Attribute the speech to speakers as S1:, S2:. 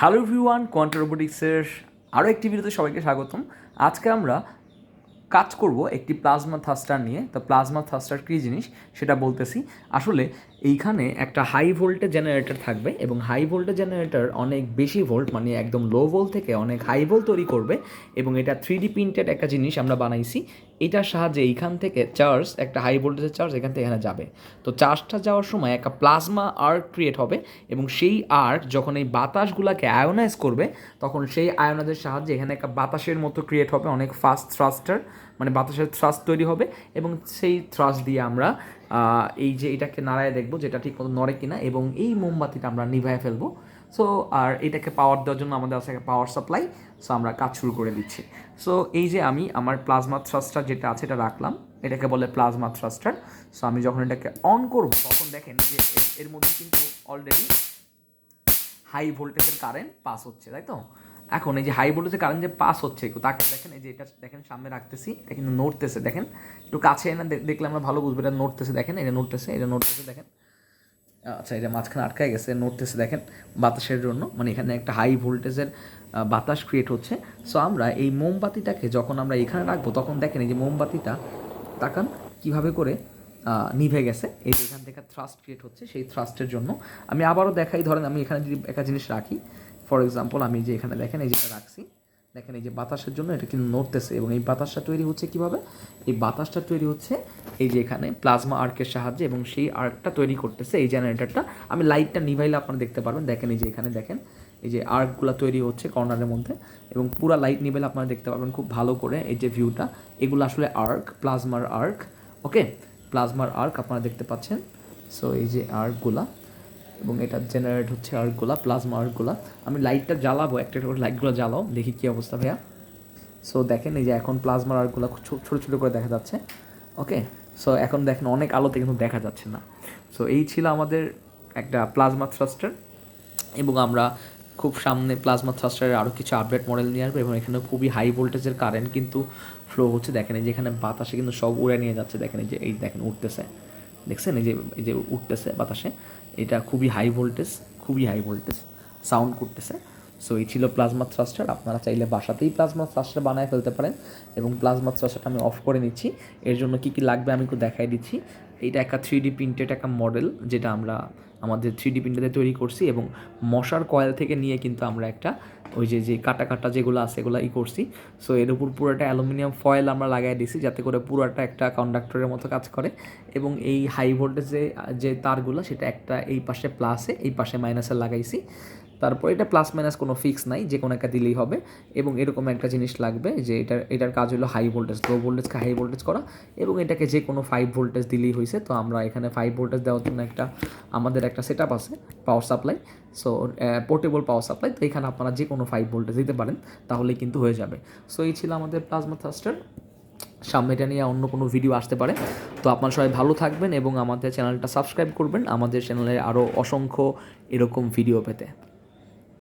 S1: Hello V1 কোয়ান্টার রোবোটিক্সের আরও একটি ভিডিওতে সবাইকে স্বাগতম। আজকে আমরা কাজ করব একটি প্লাজমা থাস্টার নিয়ে। তো প্লাজমা থাস্টার কী জিনিস সেটা বলতেছি। আসলে এইখানে একটা হাই ভোল্টেজ জেনারেটর থাকবে এবং হাই ভোল্টেজ জেনারেটর অনেক বেশি ভোল্ট মানে একদম লো ভোল্ট থেকে অনেক হাই ভোল্ট তৈরি করবে এবং এটা থ্রি ডি প্রিন্টেড একটা জিনিস আমরা বানাইছি। এটার সাহায্যে এইখান থেকে চার্জ, একটা হাই ভোল্টেজের চার্জ এখান থেকে এখানে যাবে। তো চার্জটা যাওয়ার সময় একটা প্লাজমা আর্ক ক্রিয়েট হবে এবং সেই আর্ক যখন এই বাতাসগুলোকে আয়োনাইজ করবে, তখন সেই আয়োনাইজের সাহায্যে এখানে একটা বাতাসের মতো ক্রিয়েট হবে, অনেক ফাস্ট থ্রাস্টার মানে বাতাসের থ্রাস্ট তৈরি হবে এবং সেই থ্রাস্ট দিয়ে আমরা এই যে এটাকে নাড়ায় দেখব যেটা ঠিক মতো নড়ে কিনা এবং এই মোমবাতিটা আমরা নিভায় ফেলব। সো আর এটাকে পাওয়ার দেওয়ার জন্য আমাদের আছে পাওয়ার সাপ্লাই সো আমরা কাজ শুরু করে দিচ্ছি। সো এই যে আমি আমার প্লাজমা থ্রাস্টার যেটা আছে এটা রাখলাম, এটাকে বলে প্লাজমা থ্রাস্টার সো আমি যখন এটাকে অন করব, তখন দেখেন যে এর- মধ্যে কিন্তু অলরেডি হাই ভোল্টেজের কারেন্ট পাস হচ্ছে, তাই তো? এখন এই যে হাই ভোল্টেজের কারেন্ট যে পাস হচ্ছে তাকে দেখেন, এই যে এটা দেখেন সামনে রাখতেছি, এটা কিন্তু নড়তেছে, দেখেন। একটু কাছে এনে দেখলে আমরা ভালো বুঝব, এটা নড়তেছে, দেখেন, এটা নড়তেছে এটা নড়তেছে, দেখেন। আচ্ছা এটা মাঝখানে আটকায় গেছে নড়তেছে দেখেন বাতাসের জন্য মানে এখানে একটা হাই ভোল্টেজের বাতাস ক্রিয়েট হচ্ছে। সো আমরা এই মোমবাতিটাকে যখন আমরা এখানে রাখব, তখন দেখেন এই যে মোমবাতিটা তাকান, কীভাবে করে নিভে গেছে। এই যে এখান থেকে থ্রাস্ট ক্রিয়েট হচ্ছে, সেই থ্রাস্টের জন্য। আমি আবারও দেখাই, ধরেন আমি এখানে যদি একটা জিনিস রাখি ফর এক্সাম্পল আমি যে এখানে দেখেন, এই যেটা রাখছি। দেখেন এই যে বাতাসের জন্য এটা কিন্তু নড়তেছে এবং এই বাতাসটা তৈরি হচ্ছে কীভাবে? এই বাতাসটা তৈরি হচ্ছে এই যে এখানে প্লাজমা আর্কের সাহায্যে এবং সেই আর্কটা তৈরি করতেছে এই জেনারেটরটা আমি লাইটটা নিভাইলে আপনারা দেখতে পারবেন। দেখেন এই যে এখানে দেখেন, এই যে আর্কগুলো তৈরি হচ্ছে কর্নারের মধ্যে এবং পুরা লাইট নিভাইলে আপনারা দেখতে পারবেন খুব ভালো করে এই যে ভিউটা এগুলো আসলে আর্ক, প্লাজমার আর্ক ওকে প্লাজমার আর্ক আপনারা দেখতে পাচ্ছেন। সো এই যে আর্কগুলা এবং এটা জেনারেট হচ্ছে আর্কগুলা প্লাজমা আর্কগুলা। আমি লাইটটা জ্বালাবো, একটা একটা করে লাইটগুলো জ্বালাও, দেখি কী অবস্থা ভাইয়া। সো দেখেন এই যে এখন প্লাজমার আর্কগুলো ছোটো ছোটো করে দেখা যাচ্ছে। ওকে সো এখন দেখেন অনেক আলোতে কিন্তু দেখা যাচ্ছে না। সো এই ছিল আমাদের একটা প্লাজমা থ্রাস্টার এবং আমরা খুব সামনে প্লাজমা থ্রাস্টারের আরও কিছু আপডেট মডেল নিয়ে আসব এবং এখানে খুবই হাই ভোল্টেজের কারেন্ট কিন্তু ফ্লো হচ্ছে। দেখেন এই যে এখানে বাতাসে কিন্তু সব উড়ে নিয়ে যাচ্ছে। দেখেন এই যে, এই দেখেন উঠতেছে দেখছেন? এই যে এই যে উঠতেছে বাতাসে, এটা খুবই হাই ভোল্টেজ খুবই হাই ভোল্টেজ সাউন্ড করতেছে। সো এই ছিল প্লাজমা থ্রাস্টার আপনারা চাইলে বাসাতেই প্লাজমা থ্রাস্টার বানায় ফেলতে পারেন এবং প্লাজমা থ্রাস্টারটা আমি অফ করে নিচ্ছি। এর জন্য কী কী লাগবে আমি একটু দেখাই দিচ্ছি। এটা একটা থ্রি ডি প্রিন্টেড একটা মডেল যেটা আমরা আমাদের থ্রি ডি প্রিন্টারে তৈরি করছি এবং মশার কয়েল থেকে নিয়ে কিন্তু আমরা একটা ওই যে যে কাটা কাটা যেগুলো আছে এগুলো ই করছি। সো এর উপর পুরোটা অ্যালুমিনিয়াম ফয়েল আমরা লাগাই দিছি যাতে করে পুরোটা একটা কন্ডাক্টরের মতো কাজ করে এবং এই হাই ভোল্টেজে যে তারগুলো সেটা একটা এই পাশে প্লাসে এই পাশে মাইনাসে লাগাইছি। তারপর এটা প্লাস মাইনাস কোনো ফিক্স নাই, যে কোনো একটা দিলেই হবে। এবং এরকম একটা জিনিস লাগবে যে এটার এটার কাজ হলো হাই ভোল্টেজ লো ভোল্টেজকে হাই ভোল্টেজ করা এবং এটাকে যে কোনো ফাইভ ভোল্টেজ দিলেই হয়েছে। তো আমরা এখানে ফাইভ ভোল্টেজ দেওয়ার জন্য একটা, আমাদের একটা সেট আছে power supply so portable power supply তো এখানে আপনারা যে কোনো ফাইভ ভোল্টেজ দিতে পারেন তাহলে কিন্তু হয়ে যাবে। সো এই ছিল আমাদের প্লাজমা থাস্টার সামনে এটা নিয়ে অন্য কোনো ভিডিও আসতে পারে। তো আপনারা সবাই ভালো থাকবেন এবং আমাদের চ্যানেলটা সাবস্ক্রাইব করবেন। আমাদের চ্যানেলে আরও অসংখ্য এরকম ভিডিও পেতে।